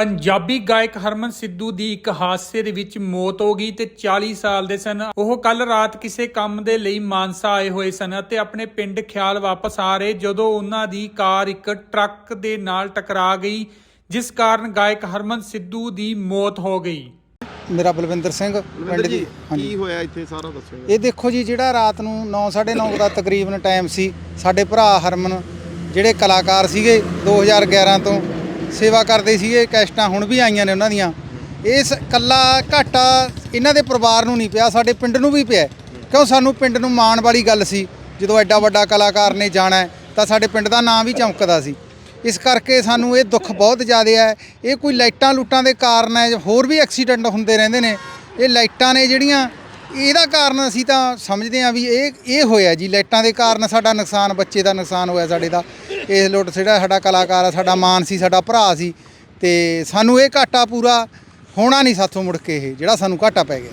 ਪੰਜਾਬੀ ਗਾਇਕ ਹਰਮਨ ਸਿੱਧੂ ਦੀ ਇੱਕ ਹਾਦਸੇ ਦੇ ਵਿੱਚ ਮੌਤ ਹੋ ਗਈ ਤੇ 40 ਸਾਲ ਦੇ ਸਨ। ਉਹ ਕੱਲ ਰਾਤ ਕਿਸੇ ਕੰਮ ਦੇ ਲਈ ਮਾਨਸਾ ਆਏ ਹੋਏ ਸਨ ਅਤੇ ਆਪਣੇ ਪਿੰਡ ਖਿਆਲ ਵਾਪਸ ਆ ਰਹੇ ਜਦੋਂ ਉਹਨਾਂ ਦੀ ਕਾਰ ਇੱਕ ਟਰੱਕ ਦੇ ਨਾਲ ਟਕਰਾ ਗਈ ਜਿਸ ਕਾਰਨ ਗਾਇਕ ਹਰਮਨ ਸਿੱਧੂ ਦੀ ਮੌਤ ਹੋ ਗਈ। ਮੇਰਾ ਬਲਵਿੰਦਰ ਸਿੰਘ ਪਿੰਡ ਦੀ ਕੀ ਹੋਇਆ ਇੱਥੇ ਸਾਰਾ ਦੱਸੋ ਇਹ ਦੇਖੋ ਜੀ ਜਿਹੜਾ ਰਾਤ ਨੂੰ 9:30 ਦਾ ਤਕਰੀਬਨ ਟਾਈਮ ਸੀ ਸਾਡੇ ਭਰਾ ਹਰਮਨ ਜਿਹੜੇ ਕਲਾਕਾਰ ਸੀਗੇ 2011 ਤੋਂ ਸੇਵਾ ਕਰਦੇ ਸੀਗੇ, ਕੈਸਟਾਂ ਹੁਣ ਵੀ ਆਈਆਂ ਨੇ ਉਹਨਾਂ ਦੀਆਂ। ਇਸ ਕੱਲਾ ਘਾਟਾ ਇਹਨਾਂ ਦੇ ਪਰਿਵਾਰ ਨੂੰ ਨਹੀਂ ਪਿਆ, ਸਾਡੇ ਪਿੰਡ ਨੂੰ ਵੀ ਪਿਆ। ਕਿਉਂ ਸਾਨੂੰ ਪਿੰਡ ਨੂੰ ਮਾਣ ਵਾਲੀ ਗੱਲ ਸੀ, ਜਦੋਂ ਐਡਾ ਵੱਡਾ ਕਲਾਕਾਰ ਨੇ ਜਾਣਾ ਤਾਂ ਸਾਡੇ ਪਿੰਡ ਦਾ ਨਾਂ ਵੀ ਚਮਕਦਾ ਸੀ। ਇਸ ਕਰਕੇ ਸਾਨੂੰ ਇਹ ਦੁੱਖ ਬਹੁਤ ਜ਼ਿਆਦਾ ਹੈ। ਇਹ ਕੋਈ ਲਾਈਟਾਂ ਲੂਟਾਂ ਦੇ ਕਾਰਨ ਹੈ, ਹੋਰ ਵੀ ਐਕਸੀਡੈਂਟ ਹੁੰਦੇ ਰਹਿੰਦੇ ਨੇ। ਇਹ ਲਾਈਟਾਂ ਨੇ ਜਿਹੜੀਆਂ, ਇਹਦਾ ਕਾਰਨ ਅਸੀਂ ਤਾਂ ਸਮਝਦੇ ਹਾਂ ਵੀ ਇਹ ਇਹ ਹੋਇਆ ਜੀ। ਲਾਈਟਾਂ ਦੇ ਕਾਰਨ ਸਾਡਾ ਨੁਕਸਾਨ, ਬੱਚੇ ਦਾ ਨੁਕਸਾਨ ਹੋਇਆ ਸਾਡੇ ਦਾ। ਇਸ ਲੁੱਟ ਜਿਹੜਾ ਸਾਡਾ ਕਲਾਕਾਰ ਆ ਸਾਡਾ ਮਾਨ ਸੀ, ਸਾਡਾ ਭਰਾ ਸੀ ਤੇ ਸਾਨੂੰ ਇਹ ਘਾਟਾ ਪੂਰਾ ਹੋਣਾ ਨਹੀਂ ਸਾਥੋਂ ਮੁੜ ਕੇ ਇਹ, ਜਿਹੜਾ ਸਾਨੂੰ ਘਾਟਾ ਪੈ ਗਿਆ।